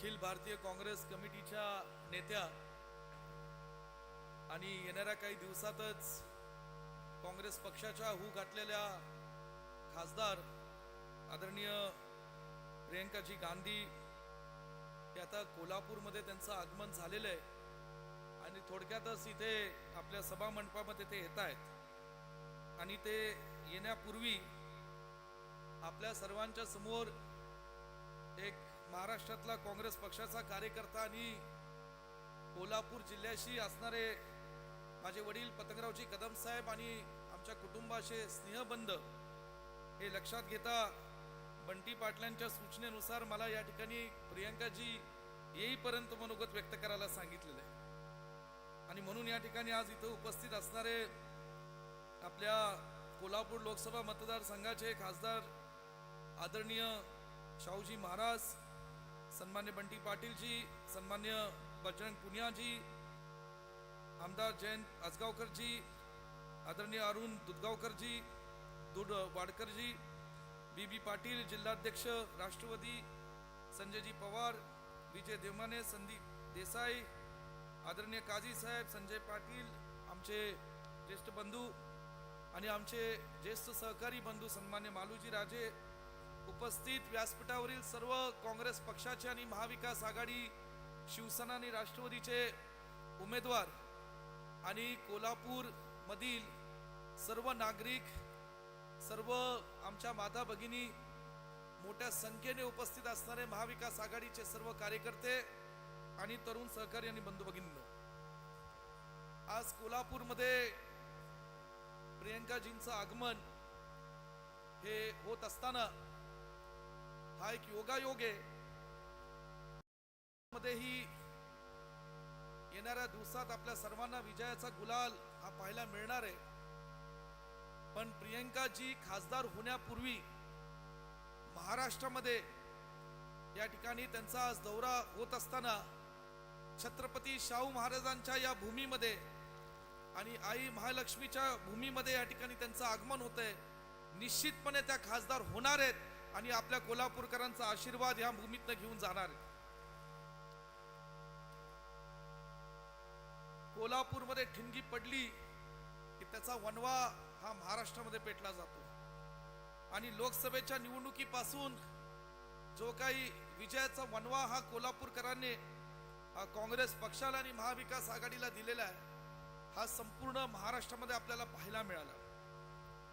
अखिल भारतीय काँग्रेस कमिटीच्या नेत्या आणि येणाऱ्या काही दिवसातच काँग्रेस पक्षाच्या हू घातलेल्या खासदार आदरणीय प्रियंकाजी गांधी हे आता कोल्हापूरमध्ये त्यांचं आगमन झालेलं आहे. आणि थोडक्यातच इथे आपल्या सभा मंडपामध्ये ते येत आहेत. आणि ते येण्यापूर्वी आपल्या सर्वांच्या समोर एक महाराष्ट्रातला काँग्रेस पक्षाचा कार्यकर्ता आणि कोल्हापूर जिल्ह्याशी असणारे माझे वडील पतंगरावजी कदम साहेब आणि आमच्या कुटुंबाचे स्नेहबंध हे लक्षात घेता बंटी पाटलांच्या सूचनेनुसार मला या ठिकाणी प्रियंकाजी येईपर्यंत मनोगत व्यक्त करायला सांगितलेलं आहे. आणि म्हणून या ठिकाणी आज इथं उपस्थित असणारे आपल्या कोल्हापूर लोकसभा मतदारसंघाचे खासदार आदरणीय शाहूजी महाराज सन्मान्य बंटी पाटीलजी सन्मान्य बजरंग पुनियाजी आमदार जयंत आजगावकरजी आदरणीय अरुण दुधगावकरजी दुड वाडकरजी बी बी पाटील जिल्हाध्यक्ष राष्ट्रवादी संजयजी पवार विजय देवमाने संदीप देसाई आदरणीय काझी साहेब संजय पाटील आमचे ज्येष्ठ बंधू आणि आमचे ज्येष्ठ सहकारी बंधू सन्मान्य मालूजी राजे उपस्थित व्यासपीठावरील सर्व काँग्रेस पक्षाचे आणि महाविकास आघाडी शिवसेना आणि राष्ट्रवादीचे उमेदवार आणि कोल्हापूर मधील सर्व नागरिक सर्व आमच्या माता भगिनी मोठ्या संख्येने उपस्थित असणारे महाविकास आघाडीचे सर्व कार्यकर्ते आणि तरुण सहकारी आणि बंधू भगिनींनो आज कोल्हापूरमध्ये प्रियंकाजींचं आगमन हे होत असताना हा एक योगायोग आहे. मध्येही येणाऱ्या दिवसात आपल्या सर्वांना विजयाचा गुलाल हा पाहायला मिळणार आहे. पण प्रियंकाजी खासदार होण्यापूर्वी महाराष्ट्रामध्ये या ठिकाणी त्यांचा आज दौरा होत असताना छत्रपती शाहू महाराजांच्या या भूमीमध्ये आणि आई महालक्ष्मीच्या भूमीमध्ये या ठिकाणी त्यांचं आगमन होत आहे निश्चितपणे त्या खासदार होणार आहेत. आणि आपल्या कोल्हापूरकरांचा आशीर्वाद ह्या भूमीतनं घेऊन जाणार आहे. कोल्हापूरमध्ये ठिणगी पडली की त्याचा वनवा हा महाराष्ट्रामध्ये पेटला जातो. आणि लोकसभेच्या निवडणुकीपासून जो काही विजयाचा वनवा हा कोल्हापूरकरांनी काँग्रेस पक्षाला आणि महाविकास आघाडीला दिलेला आहे हा संपूर्ण महाराष्ट्रामध्ये आपल्याला पाहायला मिळाला.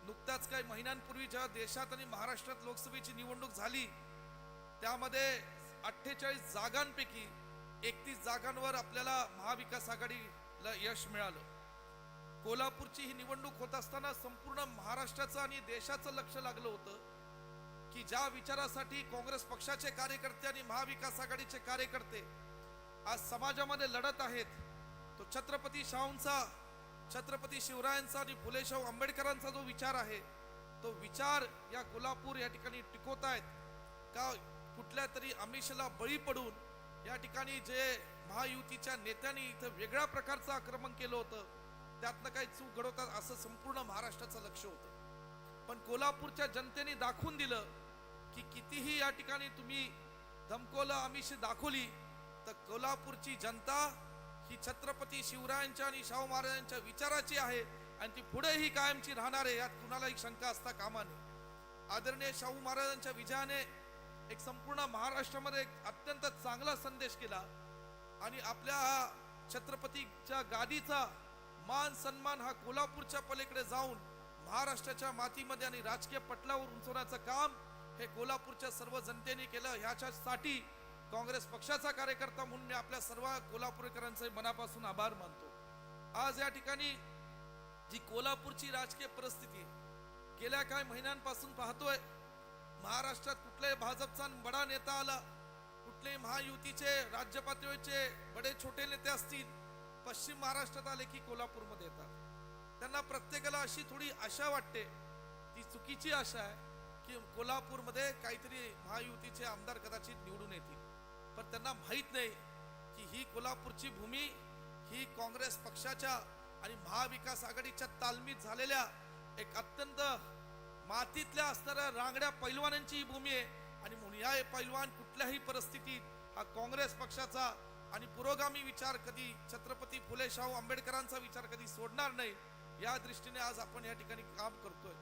नुकत्याच काही महिन्यांपूर्वी जेव्हा देशात आणि महाराष्ट्रात लोकसभेची निवडणूक झाली. त्यामध्ये अठ्ठेचाळीस जागांपैकी एकतीस जागांवर आपल्याला महाविकास आघाडीला यश मिळालं. कोल्हापूरची ही निवडणूक होत असताना संपूर्ण महाराष्ट्राचं आणि देशाचं लक्ष लागलं होतं की ज्या विचारासाठी काँग्रेस पक्षाचे कार्यकर्ते आणि महाविकास आघाडीचे कार्यकर्ते आज समाजामध्ये लढत आहेत तो छत्रपती शाहूंचा छत्रपती शिवरायांचा आणि फुलेशाहू आंबेडकरांचा जो विचार आहे तो विचार या कोल्हापूर या ठिकाणी टिकवतायत का कुठल्या तरी अमिषला बळी पडून या ठिकाणी जे महायुतीच्या नेत्यांनी इथं वेगळ्या प्रकारचं आक्रमण केलं होतं त्यातनं काही चूक घडवतात असं संपूर्ण महाराष्ट्राचं लक्ष होतं. पण कोल्हापूरच्या जनतेने दाखवून दिलं की कितीही या ठिकाणी तुम्ही धमकोलं आमिष दाखवली तर कोल्हापूरची जनता ही छत्रपती शिवरायांच्या आणि शाहू महाराजांच्या विचाराची आहे आणि ती पुढेही कायमची राहणार आहे यात कुणालाही शंका असता कामा नये. आदरणीय शाहू महाराजांच्या विजयाने एक संपूर्ण महाराष्ट्रामध्ये एक अत्यंत चांगला संदेश केला आणि आपल्या छत्रपतीच्या गादीचा मान सन्मान हा कोल्हापूरच्या पलीकडे जाऊन महाराष्ट्राच्या मातीमध्ये आणि राजकीय पटलावर उंचवण्याचं काम हे कोल्हापूरच्या सर्व जनतेने केलं. ह्याच्यासाठी काँग्रेस पक्षाचा कार्यकर्ता म्हणून मी आपल्या सर्व कोल्हापूरकरांचे मनापासून आभार मानतो. आज या ठिकाणी जी कोल्हापूरची राजकीय परिस्थिती गेल्या काही महिन्यांपासून पाहतोय महाराष्ट्रात कुठल्याही भाजपचा बडा नेता आला कुठलेही महायुतीचे राज्य पातळीचे बडे छोटे नेते असतील पश्चिम महाराष्ट्रात आले की कोल्हापूरमध्ये येतात. त्यांना प्रत्येकाला अशी थोडी आशा वाटते ती चुकीची आशा आहे की कोल्हापूरमध्ये काहीतरी महायुतीचे आमदार कदाचित निवडून येतील. पण त्यांना माहीत नाही की ही कोल्हापूरची भूमी ही काँग्रेस पक्षाच्या आणि महाविकास आघाडीच्या तालमीत झालेल्या एक अत्यंत मातीतल्या असणाऱ्या रांगड्या पैलवानांची ही भूमी आहे. आणि म्हणून या पैलवान कुठल्याही परिस्थितीत हा काँग्रेस पक्षाचा आणि पुरोगामी विचार कधी छत्रपती फुले शाहू आंबेडकरांचा विचार कधी सोडणार नाही या दृष्टीने आज आपण या ठिकाणी काम करतोय.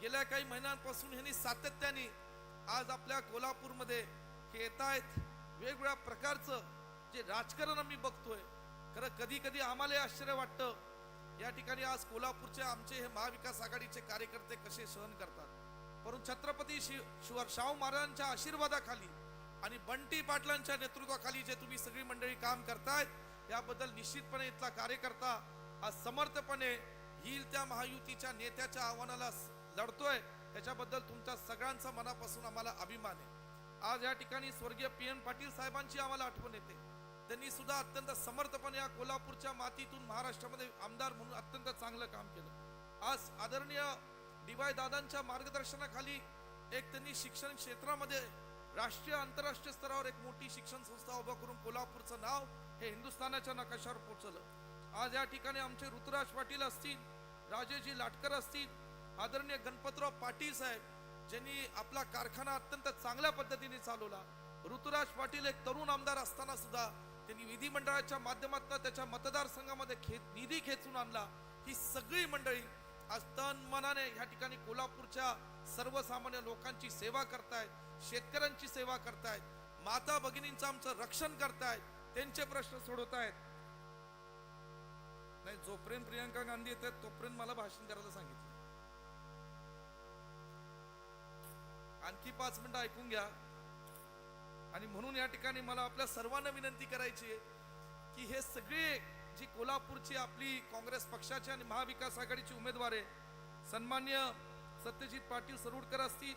गेल्या काही महिन्यांपासून ह्यांनी सातत्याने आज आपल्या कोल्हापूरमध्ये हे येत आहेत वेगवेगळ्या प्रकारचं जे राजकारण आम्ही बघतोय खरं कधी कधी आम्हाला आश्चर्य वाटतं. या ठिकाणी आज कोल्हापूरचे आमचे हे महाविकास आघाडीचे कार्यकर्ते कसे सहन करतात. परंतु छत्रपती शि शिव शाहू महाराजांच्या आशीर्वादाखाली आणि बंटी पाटलांच्या नेतृत्वाखाली जे तुम्ही सगळी मंडळी काम करतायत याबद्दल निश्चितपणे इथला कार्यकर्ता आज समर्थपणे येईल त्या महायुतीच्या नेत्याच्या आव्हानाला लढतोय. त्याच्याबद्दल तुमच्या सगळ्यांचा मनापासून आम्हाला अभिमान आहे. आज या ठिकाणी स्वर्गीय पी एन पाटील साहेबांची आम्हाला आठवण येते. त्यांनी सुद्धा अत्यंत समर्थपणे या कोल्हापूरच्या मातीतून महाराष्ट्रामध्ये आमदार म्हणून अत्यंत चांगलं काम केलं. आज आदरणीय डी वाय दादांच्या मार्गदर्शनाखाली एक त्यांनी शिक्षण क्षेत्रामध्ये राष्ट्रीय आंतरराष्ट्रीय स्तरावर एक मोठी शिक्षण संस्था उभा करून कोल्हापूरचं नाव हे हिंदुस्थानाच्या नकाशावर पोहोचलं आज या ठिकाणी आमचे ऋतुराज पाटील असतील राजेजी लाटकर असतील आदरणीय गणपतराव पाटील साहेब ज्यांनी आपला कारखाना अत्यंत चांगल्या पद्धतीने चालवला. ऋतुराज पाटील एक तरुण आमदार असताना सुद्धा त्यांनी विधिमंडळाच्या माध्यमातून त्याच्या मतदारसंघामध्ये खे निधी खेचून आणला. ही सगळी मंडळी आज तन मनाने ह्या ठिकाणी कोल्हापूरच्या सर्वसामान्य लोकांची सेवा करतायत शेतकऱ्यांची सेवा करतायत माता भगिनींचं आमचं रक्षण करतायत त्यांचे प्रश्न सोडवतायत. नाही जोपर्यंत प्रियंका गांधी येत आहेत तोपर्यंत मला भाषण करायला सांगितलं. आणखी पाच मिनिटं ऐकून घ्या. आणि म्हणून या ठिकाणी मला आपल्या सर्वांना विनंती करायची आहे की हे सगळे जी कोल्हापूरची आपली काँग्रेस पक्षाची आणि महाविकास आघाडीची उमेदवार आहे सन्मान्य सत्यजित पाटील सरुडकर असतील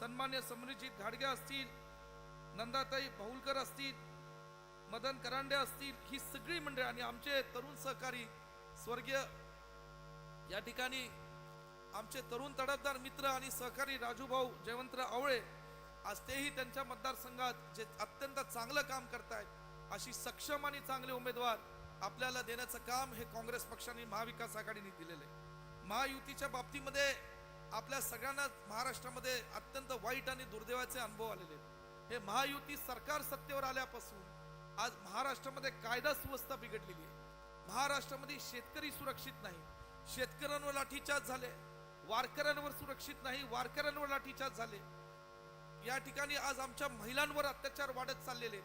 सन्मान्य समरीजित घाडगे असतील नंदाताई भाऊलकर असतील मदन करांडे असतील ही सगळी मंडळी आणि आमचे तरुण सहकारी स्वर्गीय या ठिकाणी आमचे तरुण तडफदार मित्र आणि सहकारी राजूभाऊ जयवंतराव आवळे आज तेही त्यांच्या मतदारसंघात जे अत्यंत चांगलं काम करतायत अशी सक्षम आणि चांगले उमेदवार आपल्याला देण्याचं काम हे काँग्रेस पक्षाने महाविकास आघाडीने दिलेलं आहे. महायुतीच्या बाबतीमध्ये आपल्या सगळ्यांना महाराष्ट्रामध्ये अत्यंत वाईट आणि दुर्दैवाचे अनुभव आलेले आहेत. हे महायुती सरकार सत्तेवर आल्यापासून आज महाराष्ट्रामध्ये कायदा सुव्यवस्था बिघडलेली आहे. महाराष्ट्रामध्ये शेतकरी सुरक्षित नाही. शेतकऱ्यांवर लाठीचार्ज झाले. वारकऱ्यांवर सुरक्षित नाही वारकऱ्यांवर लाठीचार्ज झाले. या ठिकाणी आज आमच्या महिलांवर अत्याचार वाढत चाललेले.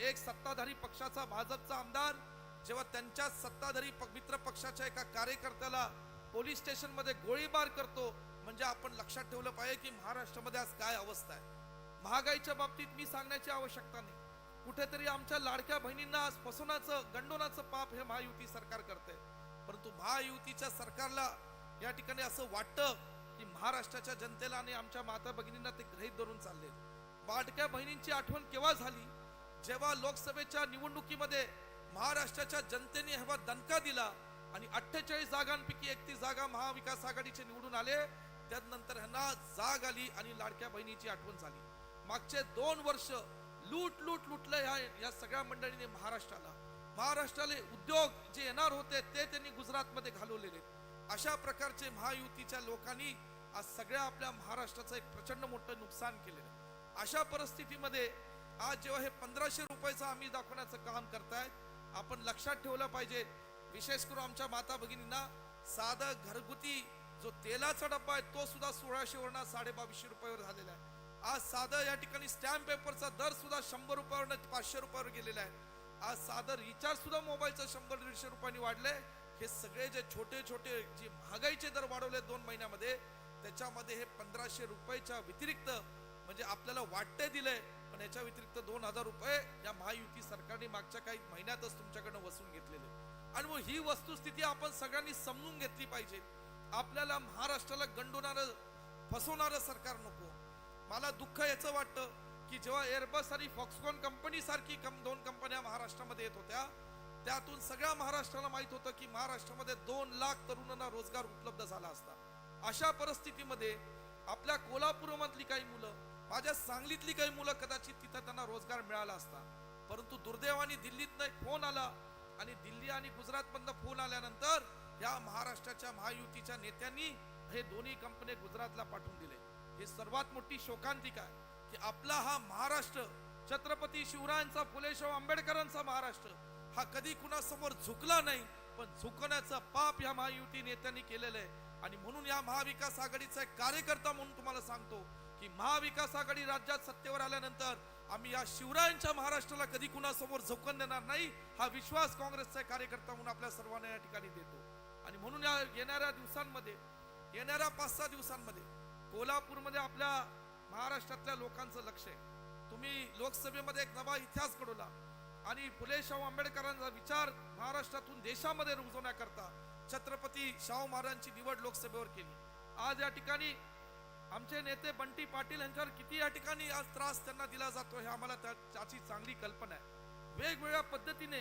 एक सत्ताधारी पक्षाचा भाजपचा आमदार जेव्हा त्यांच्या सत्ताधारी प- मित्र पक्षाच्या एका कार्यकर्त्याला पोलीस स्टेशनमध्ये गोळीबार करतो म्हणजे आपण लक्षात ठेवलं पाहिजे की महाराष्ट्रामध्ये आज काय अवस्था आहे. महागाईच्या बाबतीत मी सांगण्याची आवश्यकता नाही. कुठेतरी आमच्या लाडक्या बहिणींना आज फसवण्याचं गंडोनाचं पाप हे महायुती सरकार करते परंतु महायुतीच्या सरकारला या ठिकाणी असं वाटतं की महाराष्ट्राच्या जनतेला आणि आमच्या माता भगिनींना ते ग्रहित धरून चालले. बाटक्या बहिणींची आठवण केव्हा झाली? जेव्हा लोकसभेच्या निवडणुकीमध्ये महाराष्ट्राच्या जनतेने हवा दणका दिला आणि अठ्ठेचाळीस जागांपैकी एकतीस जागा महाविकास आघाडीचे निवडून आले त्यानंतर ह्यांना जाग आली आणि लाडक्या बहिणीची आठवण झाली. मागचे दोन वर्ष लूट लूट लुटलं ह्या या सगळ्या मंडळीने महाराष्ट्राला. महाराष्ट्राला उद्योग जे येणार होते ते त्यांनी गुजरातमध्ये घालवलेले. अशा प्रकारचे महायुतीच्या लोकांनी आज सगळ्या आपल्या महाराष्ट्राचं एक प्रचंड मोठं नुकसान केलेलं आहे. अशा परिस्थितीमध्ये आज जेव्हा हे पंधराशे रुपयाचं आम्ही दाखवण्याचं काम करताय आपण लक्षात ठेवलं पाहिजे विशेष करून आमच्या माता भगिनींना साधं घरगुती जो तेलाचा डब्बा आहे तो सुद्धा सोळाशे साडेबावीसशे साडे बावीसशे रुपयावर झालेला आहे. आज साधं या ठिकाणी स्टॅम्प पेपरचा दर सुद्धा शंभर रुपयावर पाचशे रुपयावर गेलेला आहे. आज साधं रिचार्ज सुद्धा मोबाईलचं शंभर दीडशे रुपयांनी वाढलंय. हे सगळे जे छोटे छोटे जे महागाईचे दर वाढवले दोन महिन्यामध्ये त्याच्यामध्ये हे पंधराशे रुपयाच्या व्यतिरिक्त म्हणजे आपल्याला वाटते दिलंय पण याच्या व्यतिरिक्त दोन हजार रुपये या महायुती सरकारने मागच्या काही महिन्यातच तुमच्याकडनं वसून घेतलेले आणि मग ही वस्तुस्थिती आपण सगळ्यांनी समजून घेतली पाहिजे. आपल्याला महाराष्ट्राला गंडवणारं फसवणारं सरकार नको. मला दुःख याचं वाटतं की जेव्हा एअरबस आणि फॉक्सकॉन कंपनी सारखी कम दोन कंपन्या महाराष्ट्रामध्ये येत होत्या त्यातून सगळ्या महाराष्ट्राला माहीत होतं की महाराष्ट्रामध्ये दोन लाख तरुणांना रोजगार उपलब्ध झाला असता. अशा परिस्थितीमध्ये आपल्या कोल्हापूरमधली काही मुलं माझ्या सांगलीतली काही मुलं कदाचित तिथं त्यांना रोजगार मिळाला असता. परंतु दुर्दैवाने दिल्लीतनं एक फोन आला आणि दिल्ली आणि गुजरातमधनं फोन आल्यानंतर या महाराष्ट्राच्या महायुतीच्या नेत्यांनी हे दोन्ही कंपनी गुजरातला पाठवून दिले. हे सर्वात मोठी शोकांतिका आहे की आपला हा महाराष्ट्र छत्रपती शिवरायांचा फुलेशाह आंबेडकरांचा महाराष्ट्र हा कधी कुणासमोर झुकला नाही पण झुकण्याचं पाप या महायुती नेत्यांनी केलेलं आहे. आणि म्हणून या महाविकास आघाडीचा एक कार्यकर्ता म्हणून तुम्हाला सांगतो की महाविकास आघाडी राज्यात सत्तेवर आल्यानंतर आम्ही या शिवरायांच्या महाराष्ट्राला कधी कुणासमोर झोकून देणार नाही हा विश्वास काँग्रेसचा कार्यकर्ता म्हणून आपल्या सर्वांना या ठिकाणी देतो. आणि म्हणून या येणाऱ्या दिवसांमध्ये येणाऱ्या पाच सहा दिवसांमध्ये कोल्हापूरमध्ये आपल्या महाराष्ट्रातल्या लोकांचं लक्ष आहे. तुम्ही लोकसभेमध्ये एक नवा इतिहास घडवला. आणि फुले शाहू आंबेडकरांचा विचार महाराष्ट्रातून देशामध्ये रुजवण्याकरता छत्रपती शाहू महाराजांची निवड लोकसभेवर केली. आज या ठिकाणी आमचे नेते बंटी पाटील यांच्यावर किती या ठिकाणी आज त्रास त्यांना दिला जातो हे आम्हाला त्याची चांगली कल्पना आहे. वेगवेगळ्या पद्धतीने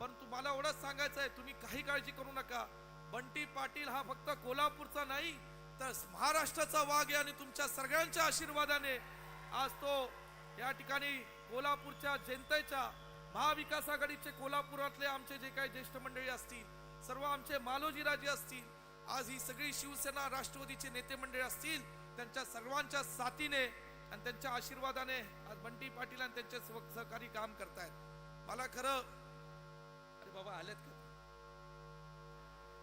परंतु मला एवढंच सांगायचं आहे तुम्ही काही काळजी करू नका. बंटी पाटील हा फक्त कोल्हापूरचा नाही तर महाराष्ट्राचा वाघ आहे आणि तुमच्या सगळ्यांच्या आशीर्वादाने आज तो या ठिकाणी कोल्हापूरच्या जनतेच्या महाविकास आघाडीचे कोल्हापुरातले आमचे जे काही ज्येष्ठ मंडळी असतील सर्व आमचे मालोजीराजे असतील आज ही सगळी शिवसेना राष्ट्रवादीचे नेते मंडळी असतील त्यांच्या सर्वांच्या साथीने आणि त्यांच्या आशीर्वादाने आज बंटी पाटील आणि त्यांचे सहकारी काम करतायत. मला खरं अरे बाबा आलेत का?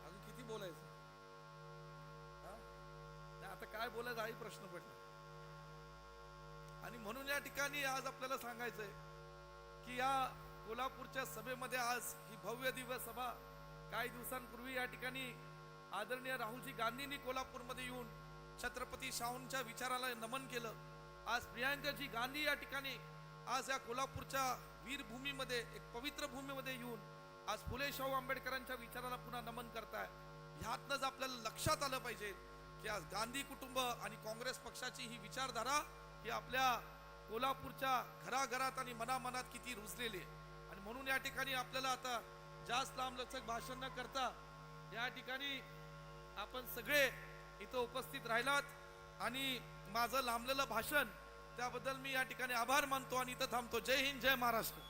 अजून किती बोलायचं? हा? नाही, आता काय बोलायचं हाही प्रश्न पडला. आणि म्हणून या ठिकाणी आज आपल्याला सांगायचंय की या कोल्हापूरच्या सभेमध्ये आज ही भव्य दिव्य सभा काही दिवसांपूर्वी या ठिकाणी आदरणीय राहुलजी गांधींनी कोल्हापूरमध्ये येऊन छत्रपती शाहूंच्या विचाराला नमन केलं. आज प्रियांकाजी गांधी या ठिकाणी आज या कोल्हापूरच्या वीरभूमीमध्ये एक पवित्र भूमीमध्ये येऊन आज फुले शाहू आंबेडकरांच्या विचाराला पुन्हा नमन करताय. ह्यातनंच आपल्याला लक्षात आलं पाहिजे की आज गांधी कुटुंब आणि काँग्रेस पक्षाची ही विचारधारा ही आपल्या कोल्हापूरच्या घराघरात आणि मनामनात किती रुजलेले. आणि म्हणून या ठिकाणी आपल्याला आता जास्त लांबलचक भाषण न करता या ठिकाणी आपण सगळे इथं उपस्थित राहिलात. आणि माझं लांबलेलं भाषण त्याबद्दल मी या ठिकाणी आभार मानतो आणि इथं थांबतो. जय हिंद जय महाराष्ट्र.